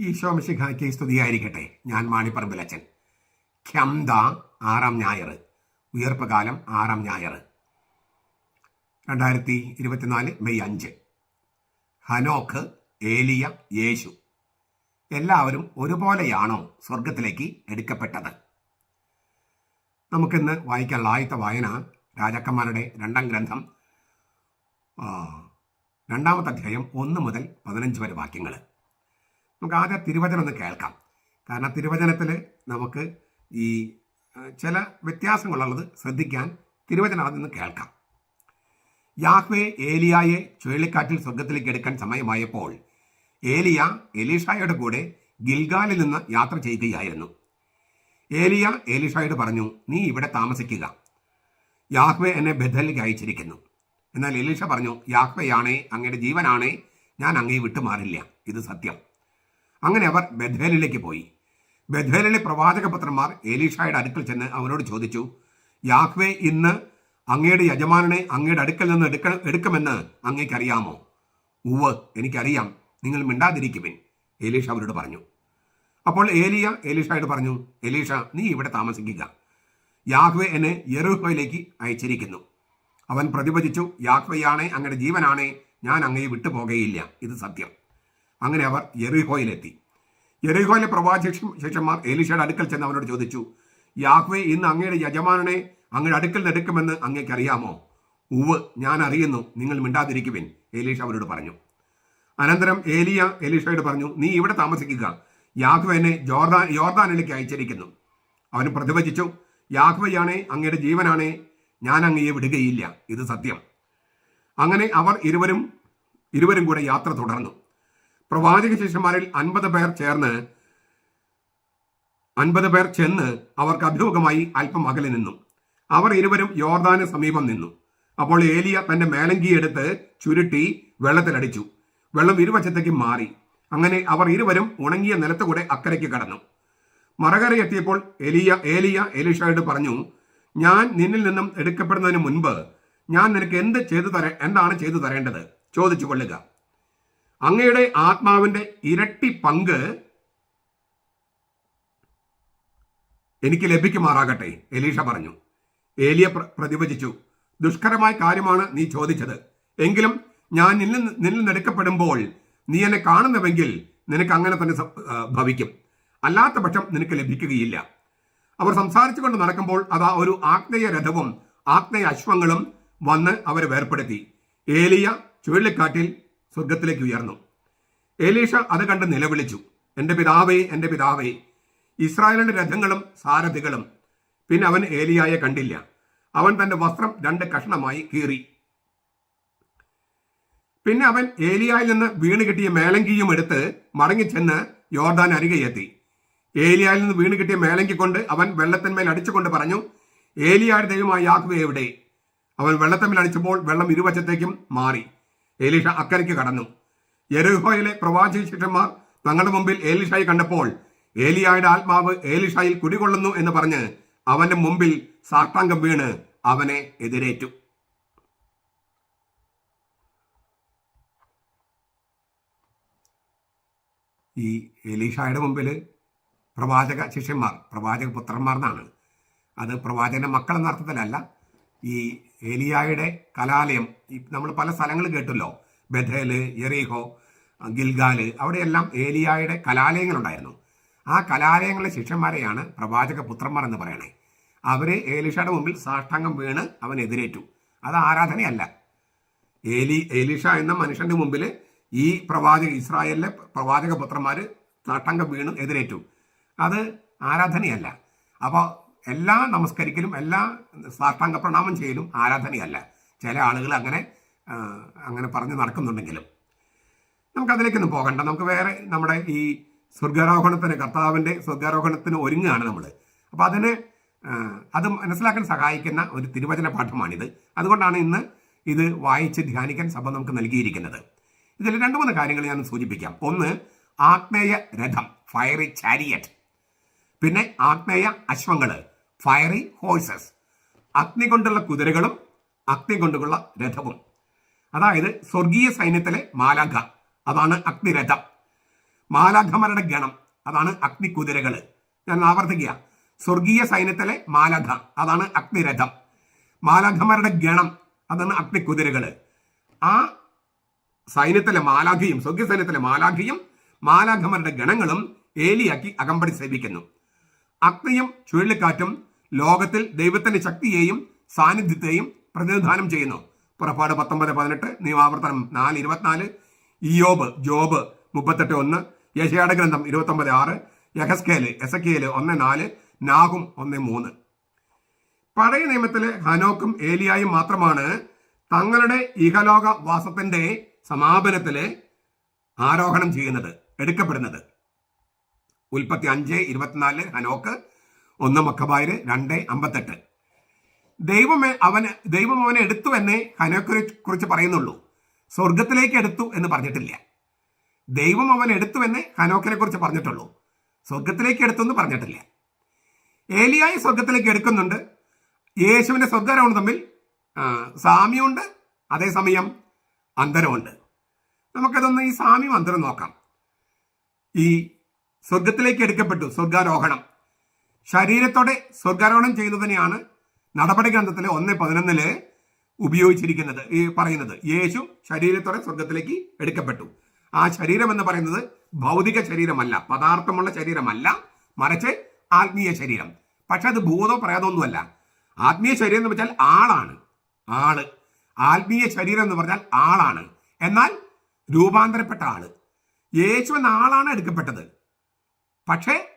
ഈശോ മിശിഹായ്ക്ക് സ്തുതിയായിരിക്കട്ടെ. ഞാൻ മാണിപ്പറമ്പിലച്ചൻ. ഖ്യംദ ആറാം ഞായർ. ഉയർപ്പ് കാലം ആറാം ഞായർ. രണ്ടായിരത്തി ഇരുപത്തിനാല് മെയ് അഞ്ച്. ഹനോക്ക് ഏലിയ യേശു. എല്ലാവരും ഒരുപോലെയാണോ സ്വർഗത്തിലേക്ക് എടുക്കപ്പെട്ടത്? നമുക്കിന്ന് വായിക്കാനുള്ള ആദ്യത്തെ വായന രാജാക്കന്മാരുടെ രണ്ടാം ഗ്രന്ഥം രണ്ടാമത്തെ അധ്യായം ഒന്ന് മുതൽ പതിനഞ്ച് വരെ വാക്യങ്ങൾ നമുക്ക് ആദ്യം തിരുവചനം ഒന്ന് കേൾക്കാം. കാരണം തിരുവചനത്തിൽ നമുക്ക് ഈ ചില വ്യത്യാസങ്ങളുള്ളത് ശ്രദ്ധിക്കാൻ തിരുവചനം ആദ്യം ഒന്ന് കേൾക്കാം. യാഹ്വെ ഏലിയായെ ചുഴലിക്കാറ്റിൽ സ്വർഗത്തിലേക്ക് എടുക്കാൻ സമയമായപ്പോൾ ഏലിയ എലീഷായുടെ കൂടെ ഗിൽഗാലിൽ നിന്ന് യാത്ര ചെയ്യുകയായിരുന്നു. ഏലിയ എലീഷായോട് പറഞ്ഞു നീ ഇവിടെ താമസിക്കുക. യാഹ്വെ എന്നെ ബദലിലേക്ക് അയച്ചിരിക്കുന്നു. എന്നാൽ എലീഷ പറഞ്ഞു യാഹ്വയാണേ അങ്ങയുടെ ജീവനാണേ ഞാൻ അങ്ങേ വിട്ടുമാറില്ല. ഇത് സത്യം. അങ്ങനെ അവർ ബഥേലിലേക്ക് പോയി. ബഥേലിലെ പ്രവാചകപുത്രന്മാർ എലീഷായുടെ അടുക്കൽ ചെന്ന് അവനോട് ചോദിച്ചു യാഹ്വേ ഇന്ന് അങ്ങയുടെ യജമാനനെ അങ്ങയുടെ അടുക്കൽ നിന്ന് എടുക്ക എടുക്കുമെന്ന് അങ്ങേക്കറിയാമോ ഉവ് എനിക്കറിയാം. നിങ്ങൾ മിണ്ടാതിരിക്കുവിൻ എലീഷ അവരോട് പറഞ്ഞു. അപ്പോൾ ഏലിയ ഏലീഷായോട് പറഞ്ഞു എലീഷ നീ ഇവിടെ താമസിക്കുക. യാഹ്വെ എന്നെ യെറുഹോയിലേക്ക് അയച്ചിരിക്കുന്നു. അവൻ പ്രതിവചിച്ചു യാഹ്വയാണേ അങ്ങയുടെ ജീവനാണേ ഞാൻ അങ്ങയെ വിട്ടുപോകയില്ല. ഇത് സത്യം. അങ്ങനെ അവർ യെറിഹോയിലെത്തി. യെറിഹോയിലെ പ്രവാചക ശിഷ്യന്മാർ ഏലിഷയുടെ അടുക്കൽ ചെന്ന് അവനോട് ചോദിച്ചു യാഹ്വെ ഇന്ന് അങ്ങയുടെ യജമാനനെ അങ്ങയുടെ അടുക്കൽ നിന്നെടുക്കുമെന്ന് അങ്ങേക്ക് അറിയാമോ ഉവ് ഞാൻ അറിയുന്നു നിങ്ങൾ മിണ്ടാതിരിക്കുവിൻ എലീഷ അവരോട് പറഞ്ഞു. അനന്തരം ഏലിയ എലീഷയോട് പറഞ്ഞു നീ ഇവിടെ താമസിക്കുക. യാഹ്വ എന്നെ ജോർദാൻ യോർദാനിലേക്ക് അയച്ചിരിക്കുന്നു. അവൻ പ്രതിവചിച്ചു യാഹ്വയാണേ അങ്ങയുടെ ജീവനാണേ ഞാൻ അങ്ങയെ വിടുകയില്ല. ഇത് സത്യം. അങ്ങനെ അവർ ഇരുവരും ഇരുവരും കൂടെ യാത്ര തുടർന്നു. പ്രവാചക ശിഷ്യന്മാരിൽ അൻപത് പേർ ചേർന്ന് അൻപത് പേർ ചെന്ന് അവർക്ക് അഭിമുഖമായി അല്പം അകലെ നിന്നു. അവർ ഇരുവരും യോർദാന് സമീപം നിന്നു. അപ്പോൾ ഏലിയ തന്റെ മേലങ്കി എടുത്ത് ചുരുട്ടി വെള്ളത്തിലടിച്ചു. വെള്ളം ഇരുവശത്തേക്ക് മാറി. അങ്ങനെ അവർ ഇരുവരും ഉണങ്ങിയ നിലത്തുകൂടെ അക്കരയ്ക്ക് കടന്നു. മറകര എത്തിയപ്പോൾ എലിയ ഏലിയ എലിഷയോട് പറഞ്ഞു ഞാൻ നിന്നിൽ നിന്നും എടുക്കപ്പെടുന്നതിന് മുൻപ് ഞാൻ നിനക്ക് എന്ത് ചെയ്തു തര എന്താണ് ചെയ്തു തരേണ്ടത്? ചോദിച്ചു കൊള്ളുക. അങ്ങയുടെ ആത്മാവിന്റെ ഇരട്ടി പങ്ക് എനിക്ക് ലഭിക്കുമാറാകട്ടെ എലീഷ പറഞ്ഞു. ഏലിയ പ്രതിഭജിച്ചു ദുഷ്കരമായ കാര്യമാണ് നീ ചോദിച്ചത്. എങ്കിലും ഞാൻ നിന്നിൽ നിന്ന് നിന്നിൽ നിന്ന് എടുക്കപ്പെടുമ്പോൾ നീ എന്നെ കാണുന്നുവെങ്കിൽ നിനക്ക് അങ്ങനെ തന്നെ ഭവിക്കും. അല്ലാത്ത പക്ഷം നിനക്ക് ലഭിക്കുകയില്ല. അവർ സംസാരിച്ചുകൊണ്ട് നടക്കുമ്പോൾ അതാ ഒരു ആഗ്നേയ രഥവും ആഗ്നേയ അശ്വങ്ങളും വന്ന് അവരെ വേർപ്പെടുത്തി. ഏലിയ ചുഴലിക്കാറ്റിൽ സ്വർഗത്തിലേക്ക് ഉയർന്നു. ഏലീഷ അത് കണ്ട് നിലവിളിച്ചു. എന്റെ പിതാവേ എന്റെ പിതാവേ ഇസ്രായേലിന്റെ രഥങ്ങളും സാരഥികളും പിന്നെ അവൻ ഏലിയായെ കണ്ടില്ല. അവൻ തന്റെ വസ്ത്രം രണ്ട് കഷ്ണമായി കീറി. പിന്നെ അവൻ ഏലിയായിൽ നിന്ന് വീണ് കിട്ടിയ മേലങ്കിയും എടുത്ത് മടങ്ങിച്ചെന്ന് യോർദാൻ അരികെയെത്തി ഏലിയായിൽ നിന്ന് വീണ് കിട്ടിയ മേലങ്കി കൊണ്ട് അവൻ വെള്ളത്തിന്മേൽ അടിച്ചുകൊണ്ട് പറഞ്ഞു ഏലിയായുടെ ദൈവമായ യാഹ്വേ എവിടെ അവൻ വെള്ളത്തിന്മേൽ അടിച്ചപ്പോൾ വെള്ളം ഇരുവശത്തേക്കും മാറി. ഏലീഷ അക്കരയ്ക്ക് കടന്നു. യെരുഹോയിലെ പ്രവാചക ശിഷ്യന്മാർ തങ്ങളുടെ മുമ്പിൽ ഏലിഷായി കണ്ടപ്പോൾ ഏലിയായുടെ ആത്മാവ് ഏലിഷായിൽ കുടികൊള്ളുന്നു എന്ന് പറഞ്ഞ് അവന്റെ മുമ്പിൽ സാഷ്ടാംഗം വീണ് അവനെ എതിരേറ്റു. ഈ എലീഷായുടെ മുമ്പിൽ പ്രവാചക ശിഷ്യന്മാർ പ്രവാചക പുത്രന്മാർ എന്നാണ്. അത് പ്രവാചകന്റെ മക്കൾ എന്ന അർത്ഥത്തിലല്ല. ഈ ഏലിയായുടെ കലാലയം. നമ്മൾ പല സ്ഥലങ്ങൾ കേട്ടല്ലോ. ബഥേൽ എറീഹോ ഗിൽഗാൽ അവിടെയെല്ലാം ഏലിയായുടെ കലാലയങ്ങളുണ്ടായിരുന്നു. ആ കലാലയങ്ങളിലെ ശിഷ്യന്മാരെയാണ് പ്രവാചക പുത്രന്മാർ എന്ന് പറയണേ. അവർ ഏലിഷയുടെ മുമ്പിൽ സാഷ്ടാംഗം വീണ് അവൻ എതിരേറ്റു. അത് ആരാധനയല്ല. ഏലി ഏലിഷ എന്ന മനുഷ്യന്റെ മുമ്പിൽ ഈ പ്രവാചക ഇസ്രായേലിലെ പ്രവാചക പുത്രന്മാർ സാഷ്ടാംഗം വീണ് എതിരേറ്റു. അത് ആരാധനയല്ല. അപ്പോൾ എല്ലാ നമസ്കരിക്കലും എല്ലാ സാഷ്ടാംഗ പ്രണാമം ചെയ്യലും ആരാധനയല്ല. ചില ആളുകൾ അങ്ങനെ അങ്ങനെ പറഞ്ഞ് നടക്കുന്നുണ്ടെങ്കിലും. നമുക്കതിലേക്കൊന്നും പോകണ്ട. നമുക്ക് വേറെ നമ്മുടെ ഈ സ്വർഗാരോഹണത്തിന് കർത്താവിന്റെ സ്വർഗാരോഹണത്തിന് ഒരുങ്ങുകയാണ് നമ്മൾ അപ്പോൾ അതിന് അത് മനസ്സിലാക്കാൻ സഹായിക്കുന്ന ഒരു തിരുവചന പാഠമാണിത്. അതുകൊണ്ടാണ് ഇന്ന് ഇത് വായിച്ച് ധ്യാനിക്കാൻ സഭ നമുക്ക് നൽകിയിരിക്കുന്നത്. ഇതിൽ രണ്ട് മൂന്ന് കാര്യങ്ങൾ ഞാൻ സൂചിപ്പിക്കാം. ഒന്ന് ആത്മേയ രഥം ഫയറി ചാരിയറ്റ് പിന്നെ ആഗ്നേയ അശ്വങ്ങൾ. ഫയറി ഹോഴ്സസ് അഗ്നി കൊണ്ടുള്ള കുതിരകളും അഗ്നി കൊണ്ടുള്ള രഥവും. അതായത് സ്വർഗീയ സൈന്യത്തിലെ മാലാഖ. അതാണ് അഗ്നിരഥം. മാലാഖമാരുടെ ഗണം. അതാണ് അഗ്നി കുതിരകൾ ഞാൻ ആവർത്തിക്കുക. സ്വർഗീയ സൈന്യത്തിലെ മാലാഖ. അതാണ് അഗ്നിരഥം. മാലാഖമാരുടെ ഗണം. അതാണ് അഗ്നി കുതിരകൾ ആ സൈന്യത്തിലെ മാലാഖയും സ്വർഗീയ സൈന്യത്തിലെ മാലാഖയും മാലാഖമാരുടെ ഗണങ്ങളും ഏലിയാക്കി അകമ്പടി സേവിക്കുന്നു. അഗ്നിയും ചുഴലിക്കാറ്റും ലോകത്തിൽ ദൈവത്തിന്റെ ശക്തിയെയും സാന്നിധ്യത്തെയും പ്രതിനിധാനം ചെയ്യുന്നു. പുറപ്പാട് പത്തൊമ്പത് പതിനെട്ട് നിയമാവർത്തനം നാല് ഇരുപത്തിനാല് ഇയോബ് ജോബ് മുപ്പത്തെട്ട് ഒന്ന് യശയാട് ഗ്രന്ഥം ഇരുപത്തൊമ്പത് ആറ് യഹസ്കേൽ എസക്കേൽ ഒന്ന് നാല് നാഹും ഒന്ന് മൂന്ന്. പഴയ നിയമത്തിലെ ഹനോക്കും ഏലിയായും മാത്രമാണ് തങ്ങളുടെ ഇഹലോക വാസത്തിന്റെ സമാപനത്തിലെ ആരോഹണം ചെയ്യുന്നത് എടുക്കപ്പെടുന്നത്. ഉൽപ്പത്തി അഞ്ച് ഇരുപത്തിനാല് ഹനോക്ക് ഒന്ന് മക്കബായര് രണ്ട് അമ്പത്തെട്ട്. ദൈവമേ അവന് ദൈവം അവനെ എടുത്തു എന്നേ ഹനോക്കുറി കുറിച്ച് പറയുന്നുള്ളൂ. സ്വർഗത്തിലേക്ക് എടുത്തു എന്ന് പറഞ്ഞിട്ടില്ല. ദൈവം അവൻ എടുത്തു എന്ന് ഹനോക്കിനെ കുറിച്ച് പറഞ്ഞിട്ടുള്ളൂ. സ്വർഗത്തിലേക്ക് എടുത്തു എന്ന് പറഞ്ഞിട്ടില്ല. ഏലിയായി സ്വർഗത്തിലേക്ക് എടുക്കുന്നുണ്ട്. യേശുവിന്റെ സ്വർഗാരോഹണം തമ്മിൽ സാമ്യമുണ്ട്. അതേസമയം അന്തരമുണ്ട്. നമുക്കതൊന്ന് ഈ സാമ്യം അന്തരം നോക്കാം. ഈ സ്വർഗത്തിലേക്ക് എടുക്കപ്പെട്ടു സ്വർഗാരോഹണം ശരീരത്തോടെ സ്വർഗാരോഹണം ചെയ്യുന്നതിനെയാണ് നടപടി ഗ്രന്ഥത്തിലെ ഒന്ന് പതിനൊന്നിൽ ഉപയോഗിച്ചിരിക്കുന്നത് ഈ പറയുന്നത്. യേശു ശരീരത്തോടെ സ്വർഗത്തിലേക്ക് എടുക്കപ്പെട്ടു. ആ ശരീരം എന്ന് പറയുന്നത് ഭൗതിക ശരീരമല്ല പദാർത്ഥമുള്ള ശരീരമല്ല മറിച്ച് ആത്മീയ ശരീരം. പക്ഷെ അത് ഭൂതോ പ്രേതമൊന്നുമല്ല ആത്മീയ ശരീരം എന്ന് വെച്ചാൽ ആളാണ്. ആൾ. ആത്മീയ ശരീരം എന്ന് പറഞ്ഞാൽ ആളാണ്. എന്നാൽ രൂപാന്തരപ്പെട്ട ആൾ. യേശു എന്ന ആളാണ് എടുക്കപ്പെട്ടത്. പക്ഷേ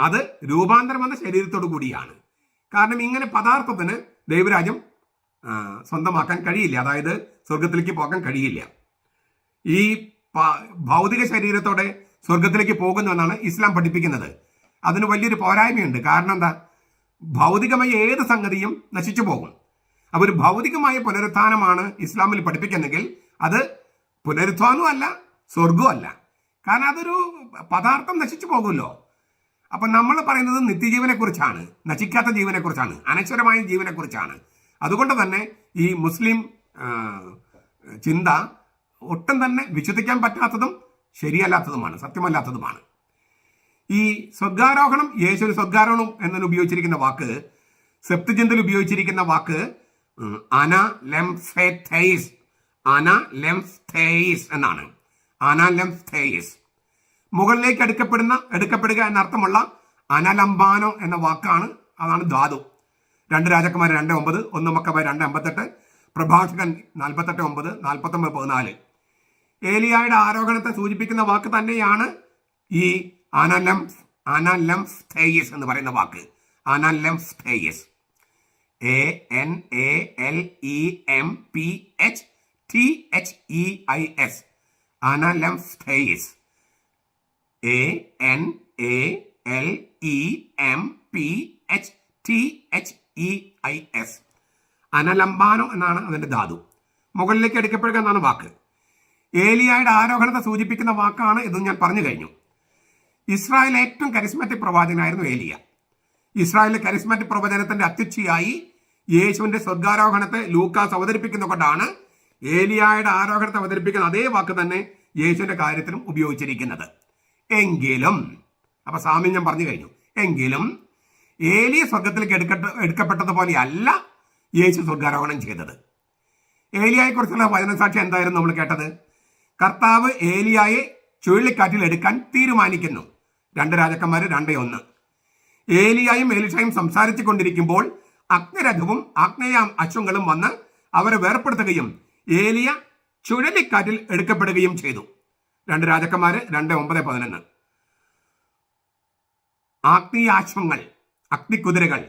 അത് രൂപാന്തരം വന്ന ശരീരത്തോടു കൂടിയാണ്. കാരണം ഇങ്ങനെ പദാർത്ഥത്തിന് ദൈവരാജ്യം സ്വന്തമാക്കാൻ കഴിയില്ല. അതായത് സ്വർഗത്തിലേക്ക് പോകാൻ കഴിയില്ല. ഈ ഭൗതിക ശരീരത്തോടെ സ്വർഗത്തിലേക്ക് പോകുന്നു എന്നാണ് ഇസ്ലാം പഠിപ്പിക്കുന്നത്. അതിന് വലിയൊരു പോരായ്മയുണ്ട്. കാരണം എന്താ? ഭൗതികമായ ഏത് സംഗതിയും നശിച്ചു പോകും. അപ്പൊ ഒരു ഭൗതികമായ പുനരുത്ഥാനമാണ് ഇസ്ലാമിൽ പഠിപ്പിക്കുന്നെങ്കിൽ അത് പുനരുത്ഥാനവും അല്ല സ്വർഗവും അല്ല. കാരണം അതൊരു പദാർത്ഥം നശിച്ചു പോകുമല്ലോ. അപ്പൊ നമ്മൾ പറയുന്നത് നിത്യജീവനെ കുറിച്ചാണ് നശിക്കാത്ത ജീവനെ കുറിച്ചാണ് അനശ്വരമായ ജീവനെ കുറിച്ചാണ് അതുകൊണ്ട് തന്നെ ഈ മുസ്ലിം ചിന്ത ഒട്ടും തന്നെ വിശ്വസിക്കാൻ പറ്റാത്തതും ശരിയല്ലാത്തതുമാണ് സത്യമല്ലാത്തതുമാണ്. ഈ സ്വർഗാരോഹണം യേശു സ്വർഗാരോഹണം എന്നതിന് ഉപയോഗിച്ചിരിക്കുന്ന വാക്ക് സെപ്തിചിന്തയിൽ ഉപയോഗിച്ചിരിക്കുന്ന വാക്ക് അന ലെംഫെഥെയ്സ് അന ലെംഫെയ്സ് എന്നാണ്. അന ലെംഫെയ്സ് മുകളിലേക്ക് എടുക്കപ്പെടുന്ന എടുക്കപ്പെടുക എന്ന അർത്ഥമുള്ള അനലംബാനോ എന്ന വാക്കാണ്. അതാണ് ധാതു രണ്ട് രാജാക്കന്മാർ രണ്ട് ഒമ്പത് ഒന്ന് മക്കമാർ രണ്ട് അമ്പത്തെട്ട് പ്രഭാഷകൻ നാൽപ്പത്തെട്ട് ഒമ്പത് നാൽപ്പത്തൊമ്പത് പതിനാല്. ഏലിയായുടെ ആരോഹണത്തെ സൂചിപ്പിക്കുന്ന വാക്ക് തന്നെയാണ് ഈ അനലം അനലം സ്റ്റേയസ് എന്ന് പറയുന്ന വാക്ക്. അനലം സ്റ്റേയസ് A N A L E M P H T H E I S. അനലം സ്റ്റേയസ് A N A L E M P H T H E I S അനലംബാനോ എന്നാണ് അതിന്റെ ധാതു. മുകളിലേക്ക് എടുക്കപ്പെടുക വാക്ക്. ഏലിയായുടെ ആരോഹണത്തെ സൂചിപ്പിക്കുന്ന വാക്കാണ് ഇതെന്ന് ഞാൻ പറഞ്ഞു കഴിഞ്ഞു. ഇസ്രായേൽ ഏറ്റവും കരിസ്മാറ്റിക് പ്രവാചകനായിരുന്നു ഏലിയ. ഇസ്രായേലിലെ കരിസ്മാറ്റിക് പ്രവചനത്തിന്റെ അത്യുച്ചയായി യേശുവിന്റെ സ്വർഗാരോഹണത്തെ ലൂക്കാസ് അവതരിപ്പിക്കുന്നതുകൊണ്ടാണ് ഏലിയായുടെ ആരോഹണത്തെ അവതരിപ്പിക്കുന്ന അതേ വാക്ക് തന്നെ യേശുവിന്റെ കാര്യത്തിലും ഉപയോഗിച്ചിരിക്കുന്നത്. എങ്കിലും അപ്പൊ സാമ്യം ഞാൻ പറഞ്ഞു കഴിഞ്ഞു. എങ്കിലും ഏലിയ സ്വർഗത്തിലേക്ക് എടുക്കട്ട എടുക്കപ്പെട്ടതുപോലെ അല്ല യേശു സ്വർഗാരോഹണം ചെയ്തത്. ഏലിയായെ കുറിച്ചുള്ള വചനസാക്ഷി എന്തായിരുന്നു നമ്മൾ കേട്ടത്? കർത്താവ് ഏലിയായെ ചുഴലിക്കാറ്റിൽ എടുക്കാൻ തീരുമാനിക്കുന്നു. രണ്ട് രാജാക്കന്മാര് രണ്ടേ ഒന്ന്. ഏലിയായും ഏലിഷായും സംസാരിച്ചു കൊണ്ടിരിക്കുമ്പോൾ അഗ്നിരഥവും ആഗ്നേയാം അശ്വങ്ങളും വന്ന് അവരെ വേർപ്പെടുത്തുകയും ഏലിയ ചുഴലിക്കാറ്റിൽ എടുക്കപ്പെടുകയും ചെയ്തു. രണ്ട് രാജാക്കന്മാര് രണ്ട് ഒമ്പത് പതിനൊന്ന്. ആഗ്നീയാശ്വങ്ങൾ അഗ്നിക്കുതിരകൾ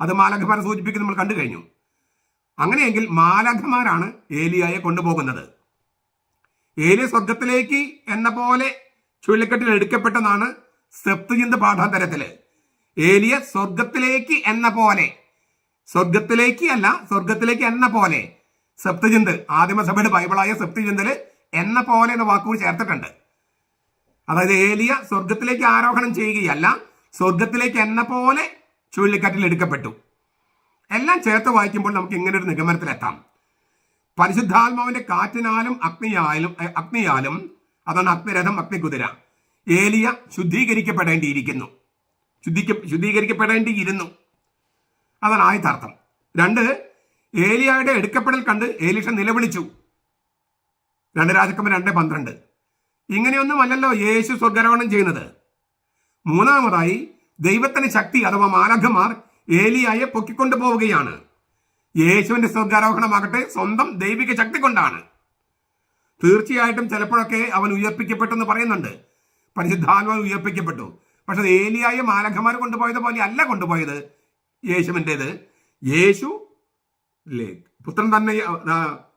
അത് മാലഖമാരെ സൂചിപ്പിക്കുന്നത് നമ്മൾ കണ്ടു കഴിഞ്ഞു. അങ്ങനെയെങ്കിൽ മാലഖമാരാണ് ഏലിയായെ കൊണ്ടുപോകുന്നത്. ഏലിയ സ്വർഗത്തിലേക്ക് എന്ന പോലെ ചുഴലിക്കെട്ടിൽ എടുക്കപ്പെട്ടതാണ് സപ്തചിന്ത പാഠാന്തരത്തിൽ. ഏലിയ സ്വർഗത്തിലേക്ക് എന്ന പോലെ സ്വർഗത്തിലേക്ക് അല്ല സ്വർഗത്തിലേക്ക് എന്ന പോലെ സപ്തചിന്ത് ആദിമസഭയുടെ ബൈബിളായ സപ്തചിന്തൽ എന്ന പോലെ എന്ന വാക്കുകൂടി ചേർത്തിട്ടുണ്ട്. അതായത് ഏലിയ സ്വർഗത്തിലേക്ക് ആരോഹണം ചെയ്യുകയല്ല സ്വർഗത്തിലേക്ക് എന്ന പോലെ ചുഴലിക്കാറ്റിൽ എടുക്കപ്പെട്ടു. എല്ലാം ചേർത്ത് വായിക്കുമ്പോൾ നമുക്ക് ഇങ്ങനെ ഒരു നിഗമനത്തിലെത്താം. പരിശുദ്ധാത്മാവിന്റെ കാറ്റിനാലും അഗ്നിയാലും അഗ്നിയാലും അതാണ് അഗ്നിരഥം അഗ്നികുതിര ഏലിയ ശുദ്ധീകരിക്കപ്പെടേണ്ടിയിരിക്കുന്നു. ശുദ്ധിക്ക ശുദ്ധീകരിക്കപ്പെടേണ്ടിയിരുന്നു. അതാണ് ആദ്യത്തെ അർത്ഥം രണ്ട് ഏലിയയുടെ എടുക്കപ്പെടൽ കണ്ട് ഏലിഷ നിലവിളിച്ചു. രണ്ട് രാജക്കന്മാർ രണ്ട് പന്ത്രണ്ട്. ഇങ്ങനെയൊന്നുമല്ലല്ലോ യേശു സ്വർഗാരോഹണം ചെയ്യുന്നത്. മൂന്നാമതായി ദൈവത്തിന്റെ ശക്തി അഥവാ മാലഖമാർ ഏലിയായെ പൊക്കിക്കൊണ്ടു പോവുകയാണ് യേശുവിന്റെ സ്വർഗാരോഹണമാകട്ടെ സ്വന്തം ദൈവിക ശക്തി കൊണ്ടാണ്. തീർച്ചയായിട്ടും ചിലപ്പോഴൊക്കെ അവൻ ഉയർപ്പിക്കപ്പെട്ടെന്ന് പറയുന്നുണ്ട്. പരിശുദ്ധാത്മാവ് ഉയർപ്പിക്കപ്പെട്ടു. പക്ഷെ അത് ഏലിയായ മാലഖമാർ കൊണ്ടുപോയത് പോലെ അല്ല കൊണ്ടുപോയത് യേശുവിന്റെത്. യേശു പുത്രൻ തന്നെ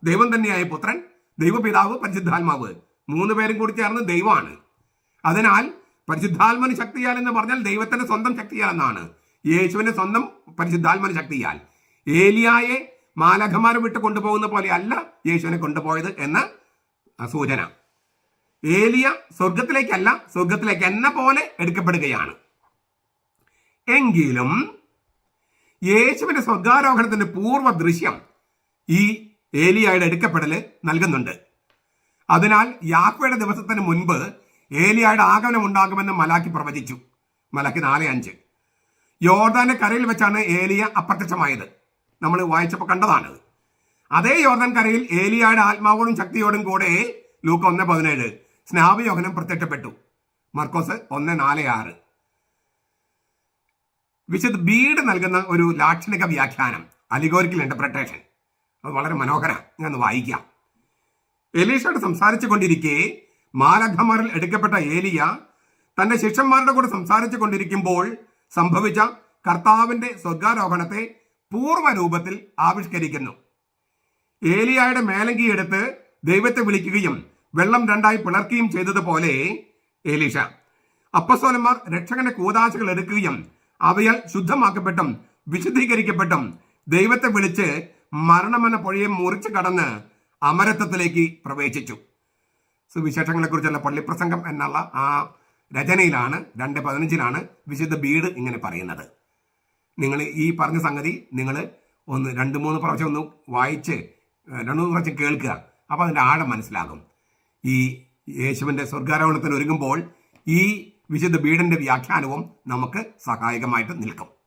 ദൈവം തന്നെയായ പുത്രൻ ദൈവപിതാവ് പരിശുദ്ധാത്മാവ്. മൂന്ന് പേരും കൂടി ചേർന്ന് ദൈവമാണ്. അതിനാൽ പരിശുദ്ധാത്മന് ശക്തിയാൽ എന്ന് പറഞ്ഞാൽ ദൈവത്തിന്റെ സ്വന്തം ശക്തിയാൽ എന്നാണ്. യേശുവിന്റെ സ്വന്തം പരിശുദ്ധാത്മന് ശക്തിയാൽ. ഏലിയായെ മാലഖമാരെ വിട്ട് കൊണ്ടുപോകുന്ന പോലെ അല്ല യേശുവിനെ കൊണ്ടുപോയത് എന്ന സൂചന. ഏലിയ സ്വർഗത്തിലേക്കല്ല സ്വർഗത്തിലേക്ക് എന്ന പോലെ എടുക്കപ്പെടുകയാണ്. എങ്കിലും യേശുവിന്റെ സ്വർഗാരോഹണത്തിന്റെ പൂർവ ദൃശ്യം ഈ ഏലിയായുടെ എടുക്കപ്പെടൽ നൽകുന്നുണ്ട്. അതിനാൽ യാക്കോയുടെ ദിവസത്തിന് മുൻപ് ഏലിയായുടെ ആഗമനം ഉണ്ടാകുമെന്ന് മലാക്കി പ്രവചിച്ചു. മലാക്കി നാല് അഞ്ച്. യോർദാന്റെ കരയിൽ വെച്ചാണ് ഏലിയ അപ്രത്യക്ഷമായത്. നമ്മൾ വായിച്ചപ്പോൾ കണ്ടതാണ് അതേ യോർദാൻ കരയിൽ ഏലിയായുടെ ആത്മാവോടും ശക്തിയോടും കൂടെ ലൂക്ക ഒന്ന് പതിനേഴ്. സ്നാപയോഹനം പ്രത്യക്ഷപ്പെട്ടു. മർക്കോസ് ഒന്ന് നാല് ആറ്. വിശുദ്ധ ബീഡ് നൽകുന്ന ഒരു ലാക്ഷണിക വ്യാഖ്യാനം അലിഗോരിക്കൽ ഇന്റർപ്രിട്ടേഷൻ അത് വളരെ മനോഹരമാണ് ഞാൻ വായിക്കാം. എലീഷയോട് സംസാരിച്ചു കൊണ്ടിരിക്കെ മാലഖമാരിൽ എടുക്കപ്പെട്ട ഏലിയ തന്റെ ശിഷ്യന്മാരുടെ കൂടെ സംസാരിച്ചു കൊണ്ടിരിക്കുമ്പോൾ സംഭവിച്ച കർത്താവിന്റെ സ്വർഗാരോഹണത്തെ പൂർവ രൂപത്തിൽ ആവിഷ്കരിക്കുന്നു. ഏലിയായുടെ മേലങ്കി എടുത്ത് ദൈവത്തെ വിളിക്കുകയും വെള്ളം രണ്ടായി പിളർക്കുകയും ചെയ്തതുപോലെ ഏലീഷ അപ്പസ്വലന്മാർ രക്ഷകന്റെ കൂതാശകൾ എടുക്കുകയും അവയാൽ ശുദ്ധമാക്കപ്പെട്ടും വിശുദ്ധീകരിക്കപ്പെട്ടും ദൈവത്തെ വിളിച്ച് മരണമെന്ന പുഴയെ മുറിച്ച് കടന്ന് അമരത്വത്തിലേക്ക് പ്രവേശിച്ചു. സുവിശേഷങ്ങളെക്കുറിച്ചുള്ള പള്ളിപ്രസംഗം എന്നുള്ള ആ രചനയിലാണ് രണ്ട് പതിനഞ്ചിലാണ് വിശുദ്ധ ബീഡ് ഇങ്ങനെ പറയുന്നത്. നിങ്ങൾ ഈ പറഞ്ഞ സംഗതി നിങ്ങൾ ഒന്ന് രണ്ട് മൂന്ന് പ്രാവശ്യം ഒന്ന് വായിച്ച് രണ്ട് മൂന്ന് പ്രാവശ്യം കേൾക്കുക. അപ്പോൾ അതിന്റെ ആഴം മനസ്സിലാകും. ഈ യേശുവിന്റെ സ്വർഗാരോഹണത്തിന് ഒരുങ്ങുമ്പോൾ ഈ വിശുദ്ധ ബീഡിന്റെ വ്യാഖ്യാനവും നമുക്ക് സഹായകമായിട്ട് നിൽക്കും.